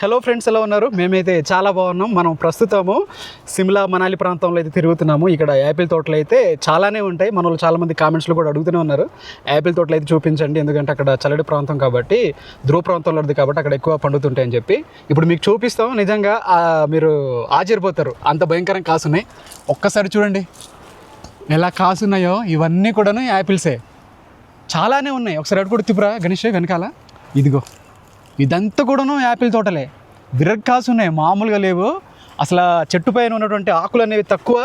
Hello friends ఎలా ఉన్నారు? మేమైతే చాలా బాగున్నాం. మనం ప్రస్తుతము సిమ్లా మనాలి ప్రాంతంలో అయితే తిరుగుతున్నాము. ఇక్కడ యాపిల్ తోటలు అయితే చాలానే ఉంటాయి. మన వాళ్ళు చాలామంది కామెంట్స్లో కూడా అడుగుతూనే ఉన్నారు. యాపిల్ తోటలు అయితే చూపించండి. ఎందుకంటే అక్కడ చల్లటి ప్రాంతం కాబట్టి ధ్రువ ప్రాంతంలో ఉంది కాబట్టి అక్కడ ఎక్కువ పండుతుంటాయని చెప్పి ఇప్పుడు మీకు చూపిస్తాం. నిజంగా మీరు ఆశ్చర్యపోతారు. అంత భయంకరంగా కాసున్నాయి ఒక్కసారి చూడండి. ఎలా కాసున్నాయో ఇవన్నీ కూడాను యాపిల్సే. చాలానే ఉన్నాయి. ఒకసారి అడుగుడు తిప్పురా గణేష్ వెనకాల. ఇదిగో. ఇదంతా కూడాను యాపిల్ తోటలే. విరగ్ కాసు ఉన్నాయి మామూలుగా లేవు. అసలు చెట్టు పైన ఉన్నటువంటి ఆకులు అనేవి తక్కువ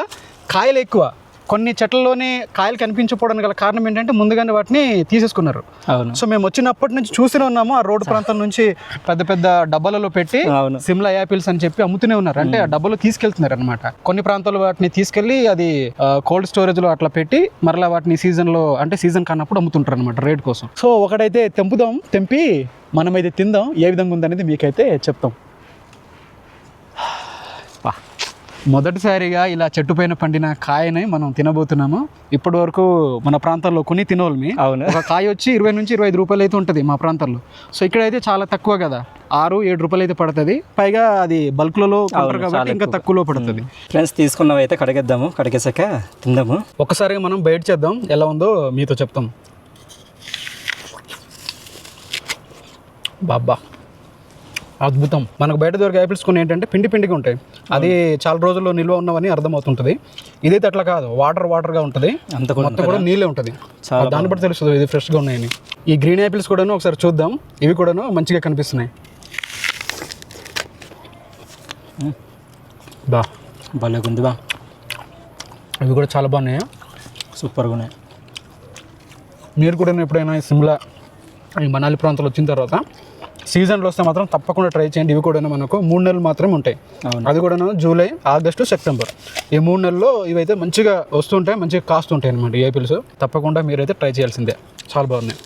కాయలు ఎక్కువ. కొన్ని చెట్లలోనే కాయలు కనిపించకపోవడానికి గల కారణం ఏంటంటే ముందుగానే వాటిని తీసేసుకున్నారు. అవును. సో మేము వచ్చినప్పటి నుంచి చూస్తూనే ఉన్నాము ఆ రోడ్డు ప్రాంతం నుంచి పెద్ద పెద్ద డబ్బాలలో పెట్టి సిమ్లా యాపిల్స్ అని చెప్పి అమ్ముతూనే ఉన్నారు. అంటే ఆ డబ్బాలో తీసుకెళ్తున్నారు అనమాట కొన్ని ప్రాంతాల్లో వాటిని తీసుకెళ్ళి అది కోల్డ్ స్టోరేజ్లో అట్లా పెట్టి మరలా వాటిని సీజన్లో అంటే సీజన్ కానప్పుడు అమ్ముతుంటారు అనమాట రేట్ కోసం. సో ఒకటైతే తెంపుదాం తెంపి మనమైతే తిందాం ఏ విధంగా ఉందనేది మీకైతే చెప్తాం. మొదటిసారిగా ఇలా చెట్టు పైన పండిన కాయని మనం తినబోతున్నాము. ఇప్పటి వరకు మన ప్రాంతాల్లో కొని తినోళ్ళమి అవును. ఒక కాయ వచ్చి ఇరవై నుంచి ఇరవై ఐదు రూపాయలు అయితే ఉంటుంది మా ప్రాంతాల్లో సో ఇక్కడైతే చాలా తక్కువ కదా. ఆరు ఏడు రూపాయలు అయితే పడుతుంది. పైగా అది బల్క్లలో కాబట్టి ఇంకా తక్కువలో పడుతుంది. ఫ్రెండ్స్ తీసుకున్నవి అయితే కడిగేద్దాము కడిగేసాక తిందాము. ఒకసారిగా మనం బయట చేద్దాం. ఎలా ఉందో మీతో చెప్తాం. బాబా అద్భుతం. మనకు బయట దొరికే యాపిల్స్ కొన్ని ఏంటంటే పిండి పిండిగా ఉంటాయి. అది చాలా రోజుల్లో నిల్వ ఉన్నవని అర్థమవుతుంటుంది. ఇదైతే అట్లా కాదు. వాటర్ వాటర్గా ఉంటుంది. అంత కూడా మొత్తం కూడా నీళ్ళే ఉంటుంది. చాలా దాన్ని బట్టి తెలుస్తుంది ఇది ఫ్రెష్గా ఉన్నాయని. ఈ గ్రీన్ యాపిల్స్ కూడాను ఒకసారి చూద్దాం. ఇవి కూడాను మంచిగా కనిపిస్తున్నాయి. బా. భలే ఉంది బా. ఇవి కూడా చాలా బాగున్నాయి? సూపర్గా ఉన్నాయి. మీరు కూడా ఎప్పుడైనా సిమ్లా ఈ మనాలి ప్రాంతంలో వచ్చిన తర్వాత సీజన్లో వస్తే మాత్రం తప్పకుండా ట్రై చేయండి. ఇవి కూడా మనకు మూడు నెలలు మాత్రమే ఉంటాయి. అది కూడా జూలై ఆగస్టు సెప్టెంబర్. ఈ మూడు నెలల్లో ఇవైతే మంచిగా వస్తుంటాయి మంచిగా కాస్ట్ ఉంటాయి అనమాట ఏపిల్స్ తప్పకుండా మీరైతే ట్రై చేయాల్సిందే. చాలా బాగున్నాయి.